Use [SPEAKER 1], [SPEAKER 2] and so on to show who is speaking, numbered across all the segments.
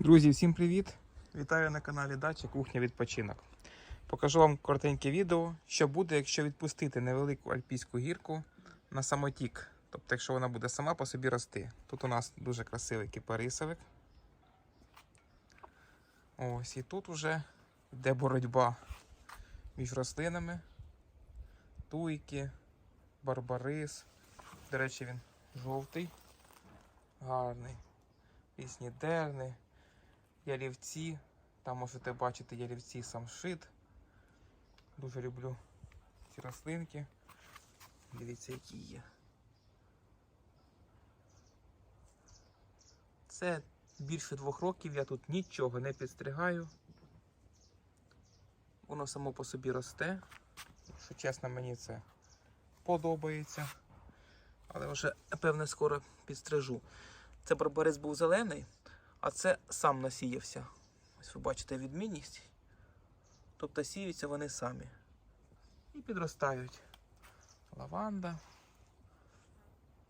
[SPEAKER 1] Друзі, всім привіт! Вітаю на каналі Дача Кухня Відпочинок. Покажу вам коротеньке відео, що буде, якщо відпустити невелику альпійську гірку на самотік. Тобто, якщо вона буде сама по собі рости. Тут у нас дуже красивий кипарисовик. Ось і тут уже йде боротьба між рослинами. Туйки, барбарис. До речі, він жовтий, гарний. Різні дерни, ялівці. Там можете бачити ялівці самшит. Дуже люблю ці рослинки. Дивіться, які є. Це більше двох років, я тут нічого не підстригаю. Воно само по собі росте. Якщо чесно, мені це подобається. Але вже, напевне, скоро підстрижу. Це барбарис був зелений, а це сам насіявся. Ось ви бачите відмінність. Тобто сіються вони самі. І підростають. Лаванда.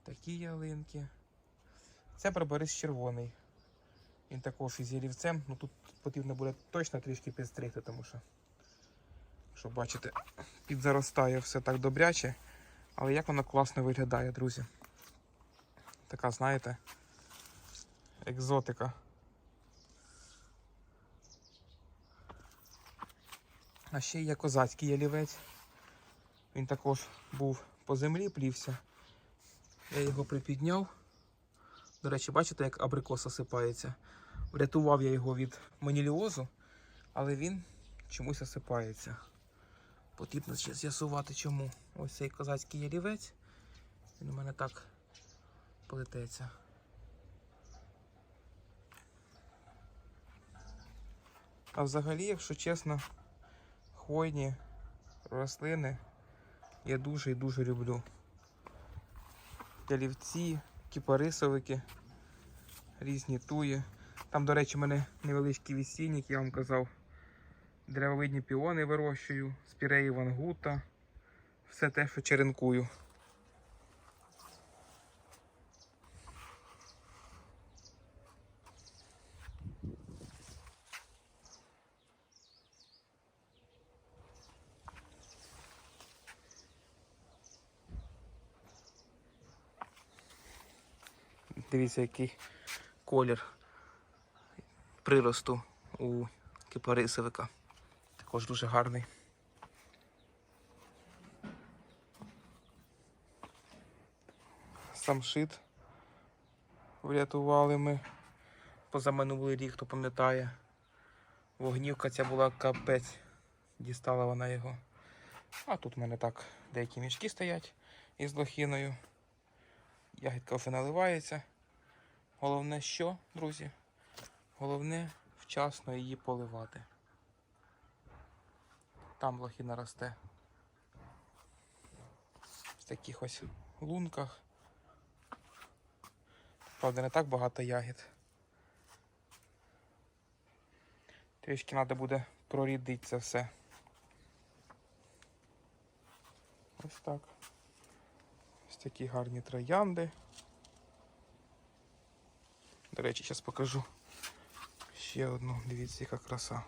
[SPEAKER 1] Такі ялинки. Це барбарис червоний. Він також із ялівцем. Ну тут потрібно буде точно трішки підстригти, тому що, що бачите, підзаростає все так добряче. Але як воно класно виглядає, друзі. Така, знаєте, екзотика. А ще є козацький ялівець. Він також був по землі, плівся. Я його припідняв. До речі, бачите, як абрикос осипається. Врятував я його від маніліозу, але він чомусь осипається. Потрібно ще з'ясувати чому. Ось цей козацький ялівець. Він у мене так плететься. А взагалі, якщо чесно, хвойні рослини я дуже і дуже люблю. Ялівці, кіпарисовики, різні туї. Там, до речі, у мене невеличкий вісільник, я вам казав. Древовидні піони вирощую, спіреї вангута, все те, що черенкую. Дивіться, який колір приросту у кипарисовика. Також дуже гарний. Самшит врятували ми позаминулий рік, хто пам'ятає. Вогнівка ця була капець, дістала вона його. А тут в мене так деякі мішки стоять із лохіною. Ягідка вже наливається. Головне що, друзі? Головне вчасно її поливати. Там лохіна росте. В таких ось лунках. Правда, не так багато ягід. Трішки треба буде прорідити це все. Ось так. Ось такі гарні троянди. До речі, зараз покажу ще одну. Дивіться, яка краса.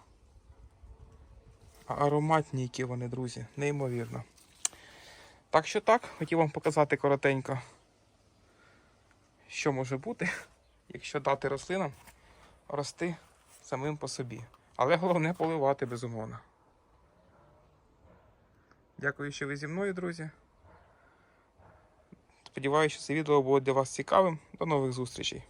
[SPEAKER 1] Ароматні, які вони, друзі, неймовірно. Так що так, хотів вам показати коротенько, що може бути, якщо дати рослинам рости самим по собі. Але головне поливати безумовно. Дякую, що ви зі мною, друзі. Сподіваюся, що це відео було для вас цікавим. До нових зустрічей.